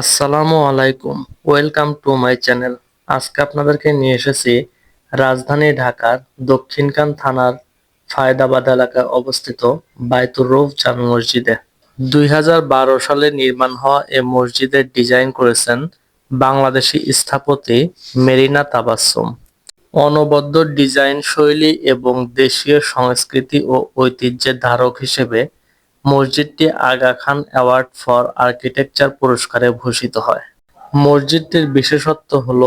আসসালামু আলাইকুম। Welcome to my channel আজকে আপনাদেরকে নিয়ে এসেছি রাজধানী ঢাকার দক্ষিণকান থানার ফায়দাবাদ এলাকায় অবস্থিত বায়তুর রৌফ জামে মসজিদে। দুই হাজার বারো সালে নির্মাণ হওয়া এ মসজিদের ডিজাইন করেছেন বাংলাদেশি স্থাপতি মেরিনা তাবাসসুম। অনবদ্য ডিজাইন শৈলী এবং দেশীয় সংস্কৃতি ও ঐতিহ্যের ধারক হিসেবে মসজিদটি Aga Khan award for architecture পুরস্কারে ভূষিত হয়। মসজিদটির বিশেষত্ব হল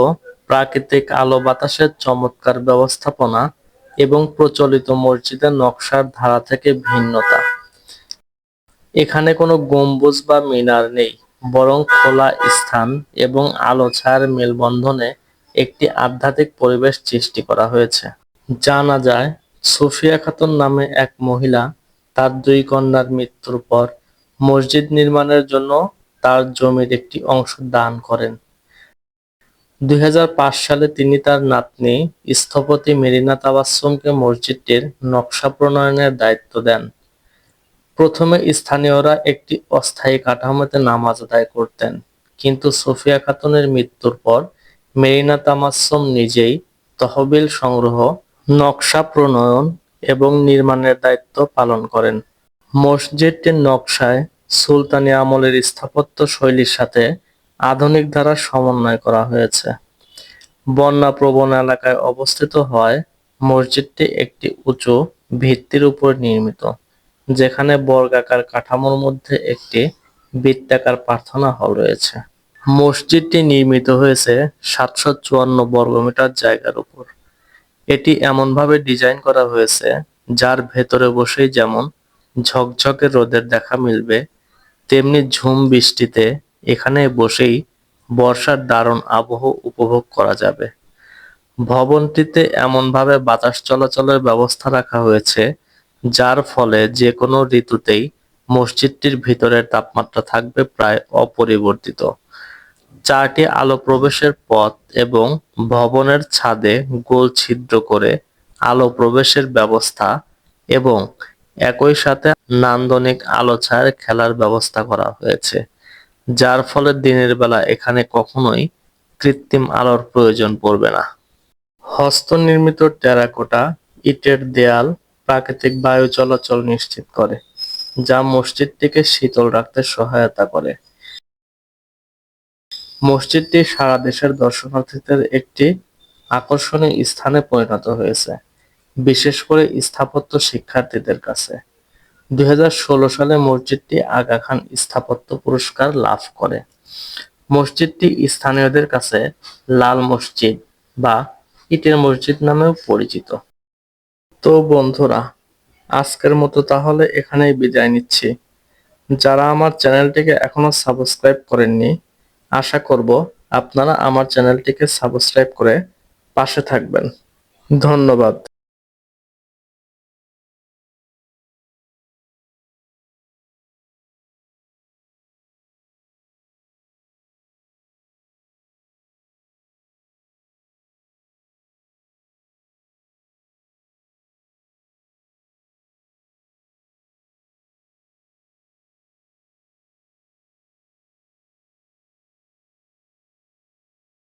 প্রাকৃতিক আলো বাতাসের চমৎকার ব্যবস্থাপনা এবং প্রচলিত মসজিদের নকশার ধারা থেকে ভিন্নতা। এখানে কোনো গম্বুজ বা মিনার নেই, বরং খোলা স্থান এবং আলো ছায়ার মেলবন্ধনে একটি আধ্যাত্মিক পরিবেশ সৃষ্টি করা হয়েছে। জানা যায়, সুফিয়া খাতুন নামে এক মহিলা তার দুই কন্যার মৃত্যুর পর মসজিদ নির্মাণের জন্য তার জমির একটি অংশ দান করেন। দুই হাজার পাঁচ সালে তিনি তার নাতনি স্থপতি মেরিনা তাবাসসুমকে মসজিদটির নকশা প্রণয়নের দায়িত্ব দেন। প্রথমে স্থানীয়রা একটি অস্থায়ী কাঠামোতে নামাজ আদায় করতেন, কিন্তু সোফিয়া খাতুনের মৃত্যুর পর মেরিনা তামাসসুম নিজেই তহবিল সংগ্রহ, নকশা প্রণয়ন এবং নির্মাণের দায়িত্ব পালন করেন। মসজিদটির নকশায় সুলতানি আমলের স্থাপত্য শৈলীর সাথে আধুনিক ধারা সমন্বয় করা হয়েছে। বন্যা প্রবণ এলাকায় অবস্থিত হয় মসজিদটি একটি উঁচু ভিত্তির উপর নির্মিত, যেখানে বর্গাকার কাঠামোর মধ্যে একটি বৃত্তাকার প্রার্থনা হল রয়েছে। মসজিদটি নির্মিত হয়েছে সাতশো চুয়ান্ন বর্গমিটার জায়গার উপর। এটি এমনভাবে ডিজাইন করা হয়েছে, যার ভেতরে বসেই যেমন ঝকঝকে রোদের দেখা মিলবে, তেমনি ঝুম বৃষ্টিতে এখানে বসেই বর্ষার দারুণ আবহ উপভোগ করা যাবে। ভবনটিতে এমনভাবে বাতাস চলাচলের ব্যবস্থা রাখা হয়েছে, যার ফলে যে কোনো ঋতুতেই মসজিদটির ভিতরের তাপমাত্রা থাকবে প্রায় অপরিবর্তিত। চারটি আলো প্রবেশের পথ এবং ভবনের ছাদে গোল ছিদ্র করে আলো প্রবেশের ব্যবস্থা এবং একই সাথে নান্দনিক আলো ছায়ার খেলার ব্যবস্থা করা হয়েছে, যার ফলে দিনের বেলা এখানে কখনোই কৃত্রিম আলোর প্রয়োজন পড়বে না। হস্তনির্মিত টেরাকোটা ইটের দেয়াল প্রাকৃতিক বায়ু চলাচল নিশ্চিত করে, যা মসজিদটিকে শীতল রাখতে সহায়তা করে। মসজিদটি সারা দেশের দর্শনার্থীদের একটি আকর্ষণীয় স্থানে পরিণত হয়েছে, বিশেষ করে স্থাপত্য শিক্ষার্থীদের কাছে। দুই হাজার ষোলো সালে মসজিদটি আগা খান স্থাপত্য পুরস্কার লাভ করে। মসজিদটি স্থানীয়দের কাছে লাল মসজিদ বা ইটের মসজিদ নামেও পরিচিত। তো বন্ধুরা, আজকের মতো তাহলে এখানেই বিদায় নিচ্ছি। যারা আমার চ্যানেলটিকে এখনও সাবস্ক্রাইব করেননি আশা করব আপনারা আমার চ্যানেলটিকে সাবস্ক্রাইব করে পাশে থাকবেন। ধন্যবাদ।